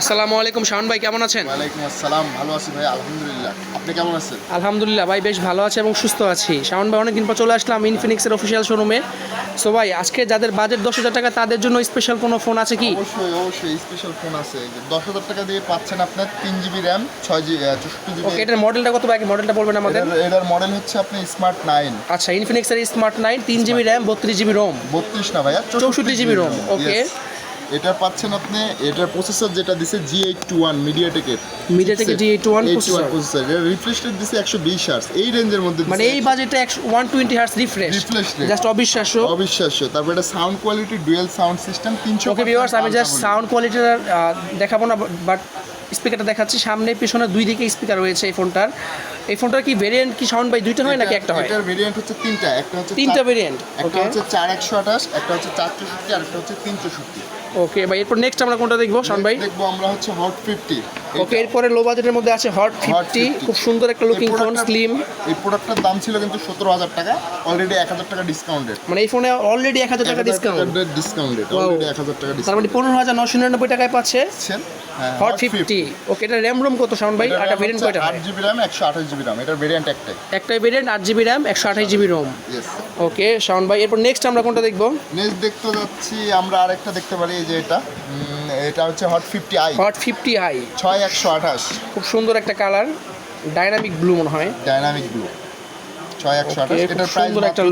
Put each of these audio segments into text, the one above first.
আসসালামু আলাইকুম শাওন ভাই কেমন আছেন? ওয়ালাইকুম আসসালাম ভালো আছি ভাই আলহামদুলিল্লাহ। আপনি কেমন আছেন? আলহামদুলিল্লাহ ভাই বেশ ভালো আছে এবং সুস্থ আছি। শাওন ভাই অনেকদিন পর চলে আসলাম ইনফিনিক্সের অফিসিয়াল শোরুমে সো ভাই আজকে যাদের বাজেট দশ হাজার টাকা তাদের জন্য স্পেশাল কোনো ফোন আছে কি? অবশ্যই অবশ্যই স্পেশাল ফোন আছে। দশ হাজার টাকা দিয়ে পাচ্ছেন আপনার তিন জিবি র্যাম ছয় জিবি চৌষট্টি জিবি ওকে এটার মডেলটা কত ভাই? মডেলটা বলবেন আমাদের? এটার মডেল হচ্ছে আপনি স্মার্ট নাইন আচ্ছা ইনফিনিক্সের স্মার্ট নাইন তিন জিবি র্যাম বত্রিশ জিবি রোম বত্রিশ না ভাইয়া 64 GB ROM, okay. এটা পাচ্ছেন আপনি এটার প্রসেসর যেটা দিছে জি এইট টু ওয়ান মিডিয়াটেকের MediaTek G81 processor। প্রসেসর এটা রিফ্রেশ রেট দিছে একশো বিশ হার্স এই রেঞ্জের মধ্যে মানে এই বাজেটে একশো one twenty hertz refresh Refresh rate। Just অবিশ্বাস্য। অবিশ্বাস্য। তারপর এটা sound quality dual sound system তিনশো ওকে ভিউয়ার্স আমি জাস্ট সাউন্ড কোয়ালিটির দেখাবো না বাট স্পিকারটা দেখাচ্ছি। সামনে পিছনে দুই দিকে স্পিকার রয়েছে এই ফোনটার এই ফোনটার কি ভেরিয়েন্ট কি সাউন্ড বাই দুইটা হয় নাকি একটা হয়? এটার ভেরিয়েন্ট হচ্ছে তিনটা। একটা হচ্ছে তিনটা ভেরিয়েন্ট একটা হচ্ছে চার একশো আঠাশ একটা হচ্ছে চার চৌষট্টি আর একটা হচ্ছে তিন চৌষট্টি ওকে ভাই এরপর নেক্সট আমরা কোনটা দেখব? শান ভাই? দেখব আমরা হচ্ছে হট ফিফটি ওকে এরপরে লো বাজেটের মধ্যে আছে হট ফিফটি 50 খুব সুন্দর একটা লুকিং ফোন স্লিম এই প্রোডাক্টটার দাম ছিল কিন্তু সতেরো হাজার টাকা অলরেডি এক হাজার টাকা ডিসকাউন্টেড মানে এই ফোনে অলরেডি এক হাজার টাকা ডিসকাউন্ট ডিসকাউন্টেড অলরেডি এক হাজার টাকা তার মানে পনেরো হাজার নশো নিরানব্বই টাকায় পাচ্ছে। হট ফিফটি ওকে এটা র্যাম রোম কত শাওন ভাই? একটা ভেরিয়েন্ট কয়টা আট জিবি র্যাম একশো আঠাশ জিবি র্যাম এটার ভেরিয়েন্ট একটাই। একটাই ভেরিয়েন্ট আট জিবি র্যাম একশো আঠাশ জিবি রোম ওকে শাওন ভাই এরপর নেক্সট আমরা কোনটা দেখব? নেক্সট দেখতে যাচ্ছি আমরা আরেকটা দেখতে পারি এই যে এটা। এটা হচ্ছে Hot fifty I Hot fifty I ছয় একশো আঠাশ। খুব সুন্দর একটা কালার। ডাইনামিক ব্লু মনে হয়। ডাইনামিক ব্লু ছয় একশো আঠাশ। এটার প্রাইস একটা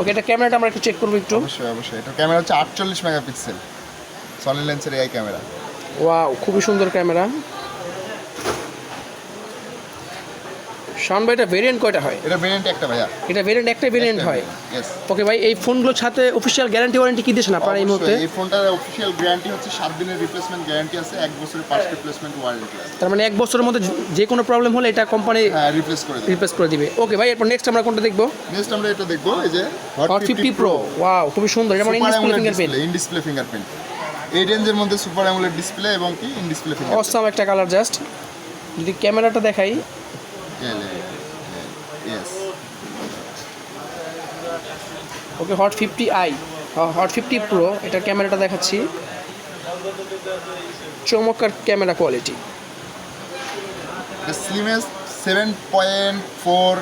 ওকে এটা ক্যামেরাটা আমরা একটু চেক করব একটু। অবশ্যই অবশ্যই। এটা ক্যামেরা হচ্ছে আটচল্লিশ মেগাপিক্সেল। সলিড লেন্সের ক্যামেরা। ওয়াও খুবই সুন্দর ক্যামেরা। শাওন ভাই এটা ভেরিয়েন্ট কয়টা হয়? এটা ভেরিয়েন্ট একটা ভাইয়া। এটা ভেরিয়েন্ট একটাই ভেরিয়েন্ট হয়? ওকে ভাই এই ফোনগুলোর সাথে অফিসিয়াল গ্যারান্টি ওয়ারেন্টি কি দিয়েছেন আপনারা এই মুহূর্তে? এই ফোনটার অফিসিয়াল গ্যারান্টি হচ্ছে সাত দিনের রিপ্লেসমেন্ট গ্যারান্টি আছে এক বছরের পাঁচ রিপ্লেসমেন্ট ওয়ারেন্টি আছে। তার মানে এক বছরের মধ্যে যে কোনো প্রবলেম হলে এটা কোম্পানি হ্যাঁ রিপ্লেস করে দিই রিপ্লেস করে দিবে। ওকে ভাই এরপর নেক্সট আমরা কোনটা দেখব? নেক্সট আমরা এটা দেখব এই যে হট ফিফটি প্রো ওয়াও খুবই সুন্দর এটা মানে in display fingerprint in display fingerprint এই রেঞ্জের মধ্যে সুপার অ্যামোলেড ডিসপ্লে এবং কি ইন ডিসপ্লে অসাম একটা কালার জাস্ট যদি ক্যামেরাটা দেখাই। Okay Hot fifty I Hot fifty pro এটার ক্যামেরাটা দেখাচ্ছি। চমৎকার camera quality seven point four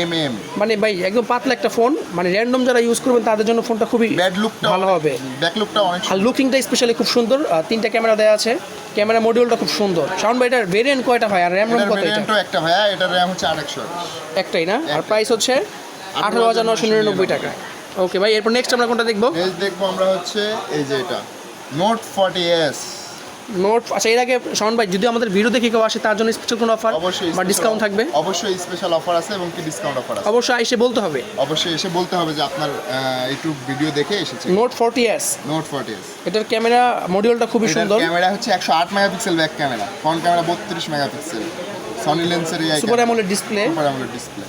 M M মানে ভাই একদম পাতলা একটা ফোন মানে র্যান্ডম যারা ইউজ করবেন তাদের জন্য ফোনটা খুবই ব্যাড লুকটা ভালো হবে। ব্যাক লুকটা অনেক আর লুকিংটা স্পেশালি খুব সুন্দর আর তিনটা ক্যামেরা দেওয়া আছে। ক্যামেরা মডিউলটা খুব সুন্দর। সাউন্ড ভাই এটার ভেরিয়েন্ট কয়টা হয় আর র্যাম রোম কত এটা? একটা ভাইয়া এটার র্যাম হচ্ছে একটাই না? আর প্রাইস হচ্ছে আঠারো হাজার নশো নিরানব্বই টাকা। ওকে ভাই এরপর নেক্সট আমরা কোনটা দেখব? নেক্সট দেখব আমরা হচ্ছে এই যে এটা নোট ফর্টি এস নোট আচ্ছা এর আগে শাওন ভাই যদি আমাদের ভিডিও দেখে কেউ আসে তার জন্য স্পেশাল কোনো অফার অবশ্যই বা ডিসকাউন্ট থাকবে? অবশ্যই স্পেশাল অফার আছে এবং কি ডিসকাউন্ট অফার আছে? অবশ্যই এসে বলতে হবে। অবশ্যই এসে বলতে হবে যে আপনার একটু ভিডিও দেখে এসেছে। Note forty S note forty S এটার ক্যামেরা মডিউলটা খুবই সুন্দর। ক্যামেরা হচ্ছে একশো আট megapixel back camera front camera বত্রিশ মেগাপিক্সেল সনি লেন্সের এই super AMOLED display super AMOLED display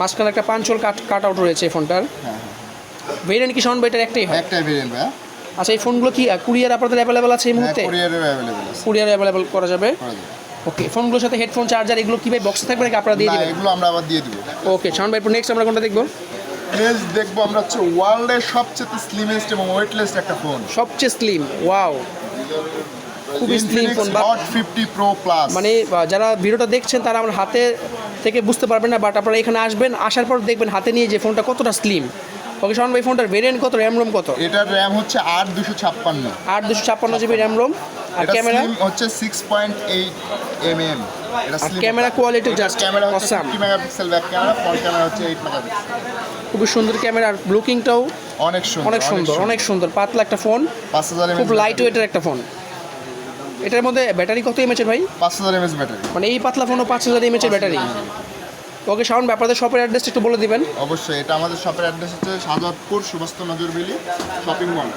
মাঝখানে একটা পাঞ্চল কাট কাট আউট রয়েছে এই ফোনটার হ্যাঁ। ভেরিয়েন্ট কি ভাই এটার একটাই হয়? একটাই ভেরিয়েন্ট ভাইয়া। আচ্ছা এই ফোনগুলো কি কুরিয়ার আপনাদের অ্যাভেলেবেল আছে এই হ্যাঁ মুহূর্তে? কোরিয়ারের অ্যাভেলেবেল আছে। কুরিয়ার অ্যাভেলেবেল করা যাবে? ওকে ফোনগুলোর সাথে হেডফোন চার্জার এগুলো কি ভাই বক্সে থাকবে নাকি আপনারা দিয়ে দিবেন? এগুলো আমরা আবার দিয়ে দিব। ওকে শাওন ভাই নেক্সট আমরা কোনটা দেখব? নেক্সট দেখব আমরা হচ্ছে ওয়ার্ল্ডের সবচেয়ে স্লিমেস্ট এবং ওয়েটলেস্ট একটা ফোন সবচেয়ে স্লিম ওয়াও খুবই slim phone Hot fifty pro plus মানে যারা ভিডিওটা দেখছেন তারা আমার হাতে থেকে বুঝতে পারবেন না বাট আপনারা এখানে আসবেন আসার পর দেখবেন হাতে নিয়ে যে ফোনটা কতটা স্লিম ওকে শাওন ভাই ফোনটার ভেরিয়েন্ট কত? র্যাম রোম কত? এটার র্যাম হচ্ছে আট দুশো ছাপ্পান্ন। আট দুশো ছাপ্পান্ন জিবি র্যাম রোম আর ক্যামেরা? হচ্ছে six point eight M M camera quality just camera হচ্ছে megapixel back camera front camera হচ্ছে এইট মেগাপিক্সেল খুবই সুন্দর ক্যামেরা আর লুকিংটাও অনেক সুন্দর অনেক সুন্দর অনেক সুন্দর। পাতলা একটা ফোন খুব লাইট ওয়েটের একটা ফোন এটার মধ্যে ব্যাটারি কত এমএচের ভাই? পাঁচ হাজার এমএস ব্যাটারি মানে এই পাতলা ফোনও পাঁচ হাজার এমএচের ব্যাটারি ওকে শাওন আপনাদের শপের অ্যাড্রেসটা একটু বলে দিবেন। অবশ্যই এটা আমাদের শপের অ্যাড্রেস হচ্ছে সাজাদপুর সুবাস্ত নজরবেলি শপিং মল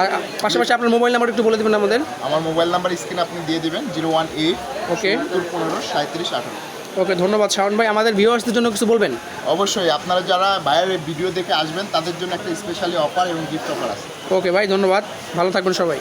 আর পাশাপাশি আপনার মোবাইল নাম্বার একটু বলে দিবেন আমাদের। আমার মোবাইল নাম্বার স্ক্রিনে আপনি দিয়ে দিবেন জিরো ওয়ান এইট ওকে। পনেরো সাঁত্রিশ আঠারো। ওকে ধন্যবাদ শাওন ভাই। আমাদের ভিউয়ার্সদের জন্য কিছু বলবেন? অবশ্যই আপনারা যারা বাইরের ভিডিও দেখে আসবেন তাদের জন্য একটা স্পেশালি অফার এবং গিফট অফার আছে। ওকে ভাই ধন্যবাদ। ভালো থাকবেন সবাই।